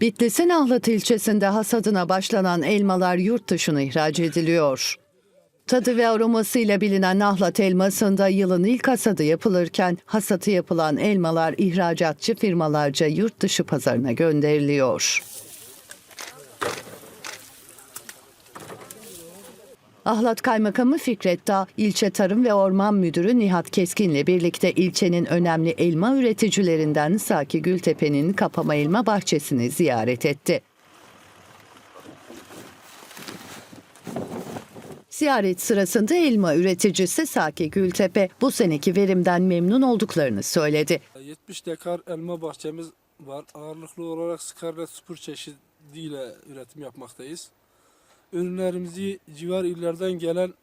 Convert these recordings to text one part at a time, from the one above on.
Bitlis'in Ahlat ilçesinde hasadına başlanan elmalar yurt dışına ihraç ediliyor. Tadı ve aromasıyla bilinen Ahlat elmasında yılın ilk hasadı yapılırken hasatı yapılan elmalar ihracatçı firmalarca yurt dışı pazarına gönderiliyor. Ahlat Kaymakamı Fikret Dağ, ilçe Tarım ve Orman Müdürü Nihat Keskin'le birlikte ilçenin önemli elma üreticilerinden Saki Gültepe'nin kapama elma bahçesini ziyaret etti. Ziyaret sırasında elma üreticisi Saki Gültepe bu seneki verimden memnun olduklarını söyledi. 70 dekar elma bahçemiz var. Ağırlıklı olarak Scarlet Spur çeşidiyle üretim yapmaktayız. Ürünlerimizi civar illerden gelen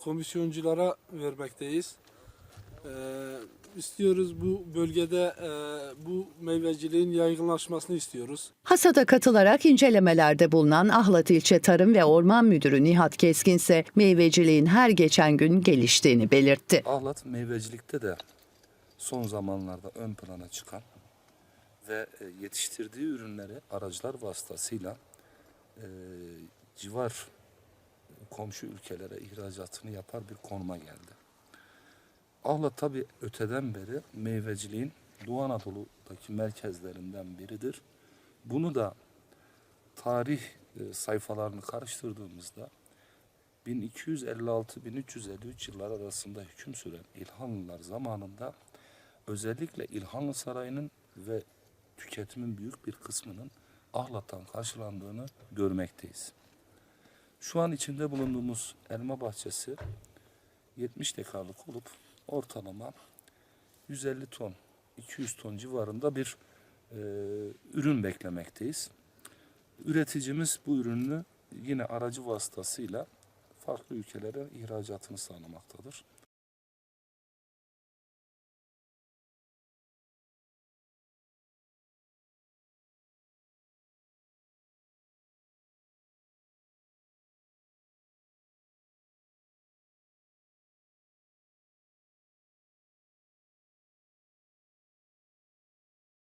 komisyonculara vermekteyiz. Ee, istiyoruz bu bölgede e, bu meyveciliğin yaygınlaşmasını istiyoruz. Hasada katılarak incelemelerde bulunan Ahlat İlçe Tarım ve Orman Müdürü Nihat Keskin ise meyveciliğin her geçen gün geliştiğini belirtti. Ahlat meyvecilikte de son zamanlarda ön plana çıkan ve e, yetiştirdiği ürünleri aracılar vasıtasıyla e, civar komşu ülkelere ihracatını yapar bir konuma geldi. Ahlat tabi öteden beri meyveciliğin Doğu Anadolu'daki merkezlerinden biridir. Bunu da tarih e, sayfalarını karıştırdığımızda 1256-1353 yıllar arasında hüküm süren İlhanlılar zamanında özellikle İlhanlı Sarayı'nın ve tüketimin büyük bir kısmının Ahlat'tan karşılandığını görmekteyiz. Şu an içinde bulunduğumuz elma bahçesi 70 dekarlık olup ortalama 150 ton, 200 ton civarında bir e, ürün beklemekteyiz. Üreticimiz bu ürünü yine aracı vasıtasıyla farklı ülkelere ihracatını sağlamaktadır.